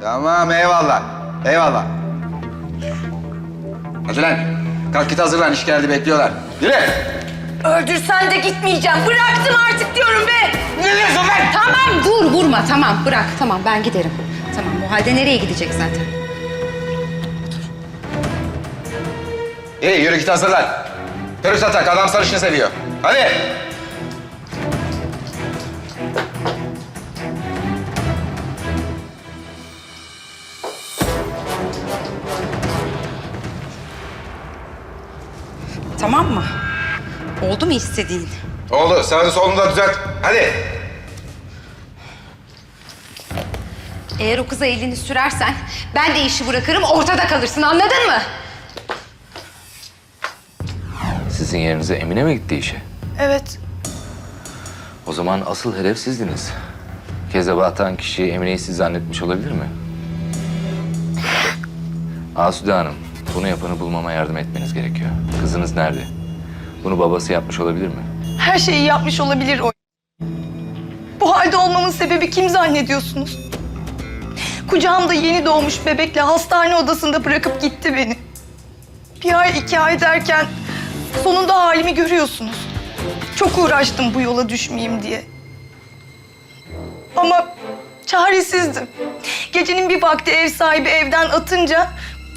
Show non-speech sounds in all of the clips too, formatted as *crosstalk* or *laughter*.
Tamam eyvallah. Eyvallah. Hadi lan. Kalk git hazırlan. İş geldi bekliyorlar. Yürü. Öldürsen de gitmeyeceğim. Bıraktım artık diyorum be. Ne diyorsun lan? Tamam dur vurma tamam bırak tamam ben giderim. Tamam bu halde nereye gidecek zaten? İyi yürü git hazırlan. Terörist atak. Adam sarışını seviyor. Hadi. Tamam mı? Oldu mu istediğin? Oldu. Sağını solunu da düzelt. Hadi. Eğer o kıza elini sürersen ben de işi bırakırım ortada kalırsın anladın mı? Sizin yerinize Emine mi gitti işe? Evet. O zaman asıl hedef sizdiniz. Kezaba atan kişi Emine'yi siz zannetmiş olabilir mi? Asude Hanım, bunu yapanı bulmama yardım etmeniz gerekiyor. Kızınız nerede? Bunu babası yapmış olabilir mi? Her şeyi yapmış olabilir o. Bu halde olmamın sebebi kim zannediyorsunuz? Kucağımda yeni doğmuş bebekle hastane odasında bırakıp gitti beni. Bir ay iki ay derken sonunda halimi görüyorsunuz. Çok uğraştım bu yola düşmeyeyim diye. Ama çaresizdim. Gecenin bir vakti ev sahibi evden atınca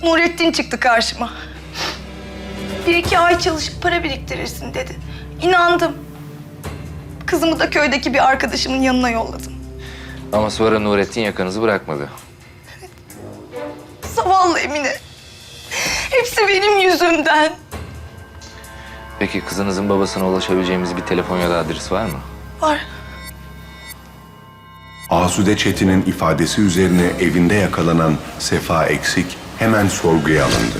Nurettin çıktı karşıma. Bir iki ay çalışıp para biriktirirsin dedi. İnandım. Kızımı da köydeki bir arkadaşımın yanına yolladım. Ama sonra Nurettin yakanızı bırakmadı. Zavallı Emine. Hepsi benim yüzümden. Peki kızınızın babasına ulaşabileceğimiz bir telefon ya da adres var mı? Var. Asude Çetin'in ifadesi üzerine evinde yakalanan Sefa Eksik hemen sorguya alındı.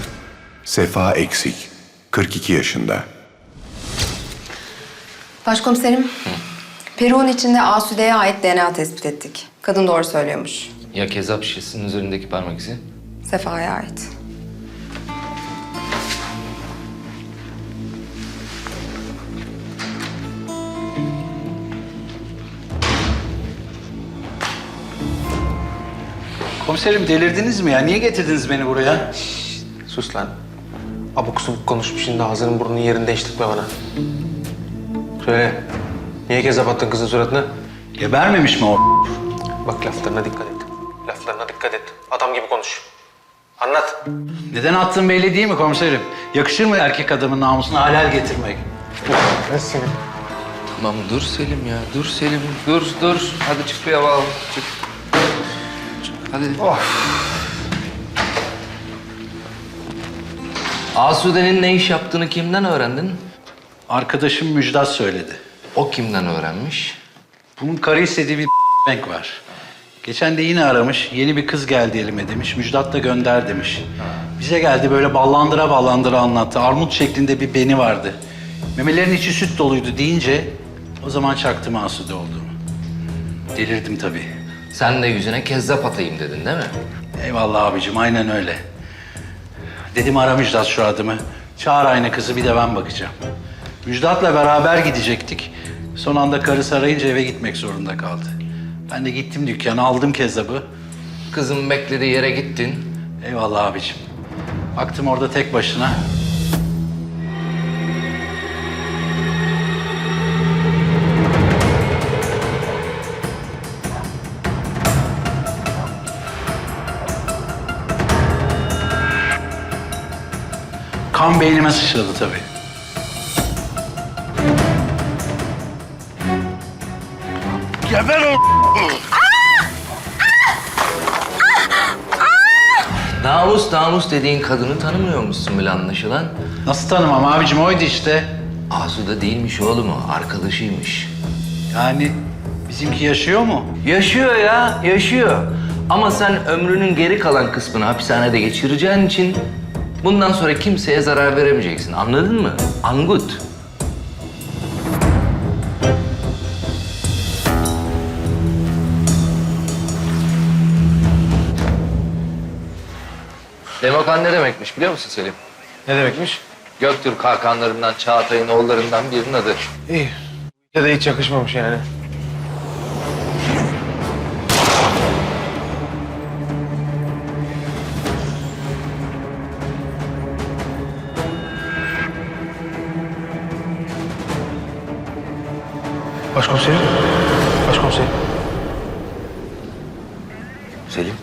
Sefa Eksik, 42 yaşında. Başkomiserim, Peru'nun içinde Asude'ye ait DNA tespit ettik. Kadın doğru söylüyormuş. Ya kezap şişesinin üzerindeki parmak izi? Sefa'ya ait. Komiserim delirdiniz mi ya? Niye getirdiniz beni buraya? Sus lan. Abuk subuk konuşup şimdi ağzının burnunun yerini değiştirme bana. Söyle. Niye kezap attın kızın suratına? Gebermemiş mi o? Bak laflarına dikkat et. Laflarına dikkat et. Adam gibi konuş. Anlat. Neden attığın belli değil mi komiserim? Yakışır mı erkek adamın namusuna halal getirmek? Tamam dur Selim ya, dur Selim. Dur, dur. Hadi çık bir hava al. Çık. Hadi. Asude'nin ne iş yaptığını kimden öğrendin? Arkadaşım Müjdat söyledi. O kimden öğrenmiş? Bunun karı istediği bir *laughs* bank var. Geçen de yine aramış. Yeni bir kız geldi elime demiş. Müjdat da gönder demiş. Bize geldi böyle ballandıra ballandıra anlattı. Armut şeklinde bir beni vardı. Memelerin içi süt doluydu deyince o zaman çaktım Asude olduğumu. Delirdim tabii. Sen de yüzüne kezzap atayım dedin değil mi? Eyvallah abicim aynen öyle. Dedim ara Müjdat şu adımı. Çağır aynı kızı bir de ben bakacağım. Müjdat'la beraber gidecektik. Son anda karısı arayınca eve gitmek zorunda kaldı. Ben de gittim dükkana aldım kezzabı. Kızın beklediği yere gittin. Eyvallah abicim. Baktım orada tek başına. Kan beynime sıçradı tabii. Geber o... Namus namus dediğin kadını tanımıyormuşsun bile anlaşılan. Nasıl tanımam abicim oydu işte. Asude değilmiş oğlum o, arkadaşıymış. Yani bizimki yaşıyor mu? Yaşıyor ya, yaşıyor. Ama sen ömrünün geri kalan kısmını hapishanede geçireceğin için bundan sonra kimseye zarar veremeyeceksin. Anladın mı? Angut. Demokan ne demekmiş biliyor musun Selim? Ne demekmiş? Göktürk Hakanlarından, Çağatay'ın oğullarından birinin adı. İyi. Ya da hiç yakışmamış yani. Başkomiserim. Başkomiserim. Selim,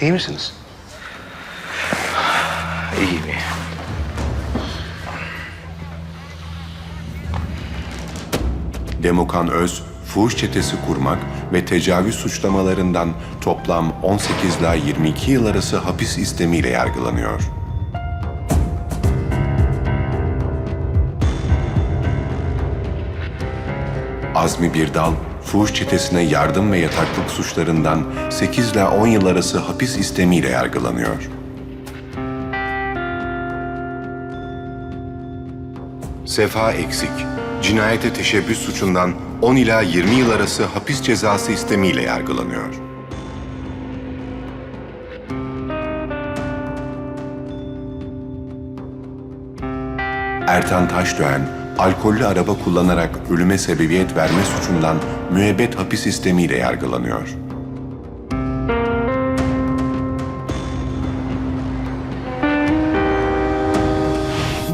İyi misiniz? iyi mi? Demokan Öz, fuhuş çetesi kurmak ve tecavüz suçlamalarından toplam 18 ila 22 yıl arası hapis istemiyle yargılanıyor. Azmi Birdal, fuhuş çetesine yardım ve yataklık suçlarından 8 ila 10 yıl arası hapis istemiyle yargılanıyor. Sefa Eksik, cinayete teşebbüs suçundan 10 ila 20 yıl arası hapis cezası istemiyle yargılanıyor. Ertan Taşdöğen, alkollü araba kullanarak ölüme sebebiyet verme suçundan müebbet hapis istemiyle yargılanıyor.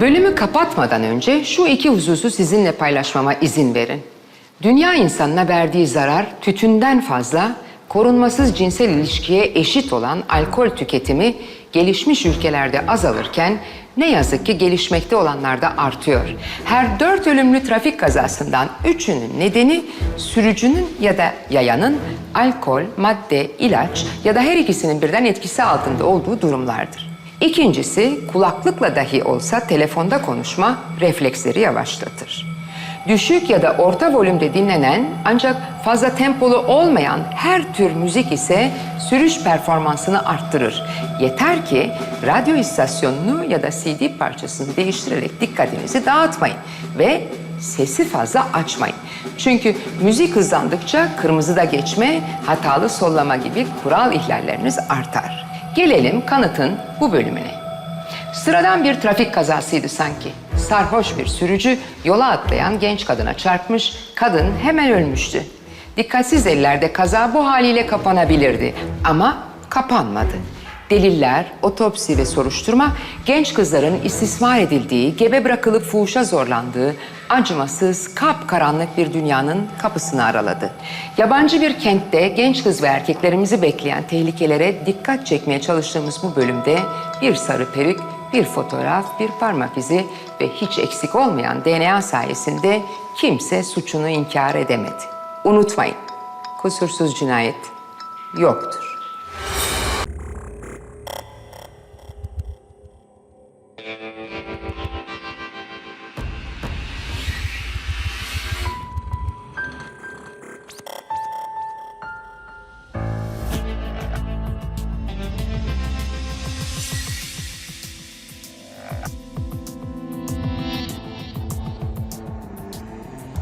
Bölümü kapatmadan önce şu iki hususu sizinle paylaşmama izin verin. Dünya insanına verdiği zarar tütünden fazla, korunmasız cinsel ilişkiye eşit olan alkol tüketimi gelişmiş ülkelerde azalırken ne yazık ki gelişmekte olanlarda artıyor. Her dört ölümlü trafik kazasından üçünün nedeni sürücünün ya da yayanın alkol, madde, ilaç ya da her ikisinin birden etkisi altında olduğu durumlardır. İkincisi kulaklıkla dahi olsa telefonda konuşma refleksleri yavaşlatır. Düşük ya da orta volümde dinlenen ancak fazla tempolu olmayan her tür müzik ise sürüş performansını arttırır. Yeter ki radyo istasyonunu ya da CD parçasını değiştirerek dikkatinizi dağıtmayın ve sesi fazla açmayın. Çünkü müzik hızlandıkça kırmızıda geçme, hatalı sollama gibi kural ihlalleriniz artar. Gelelim kanıtın bu bölümüne. Sıradan bir trafik kazasıydı sanki. Sarhoş bir sürücü yola atlayan genç kadına çarpmış, kadın hemen ölmüştü. Dikkatsiz ellerde kaza bu haliyle kapanabilirdi ama kapanmadı. Deliller, otopsi ve soruşturma genç kızların istismar edildiği, gebe bırakılıp fuhuşa zorlandığı, acımasız, kapkaranlık bir dünyanın kapısını araladı. Yabancı bir kentte genç kız ve erkeklerimizi bekleyen tehlikelere dikkat çekmeye çalıştığımız bu bölümde bir sarı peruk, bir fotoğraf, bir parmak izi ve hiç eksik olmayan DNA sayesinde kimse suçunu inkar edemedi. Unutmayın, kusursuz cinayet yoktur.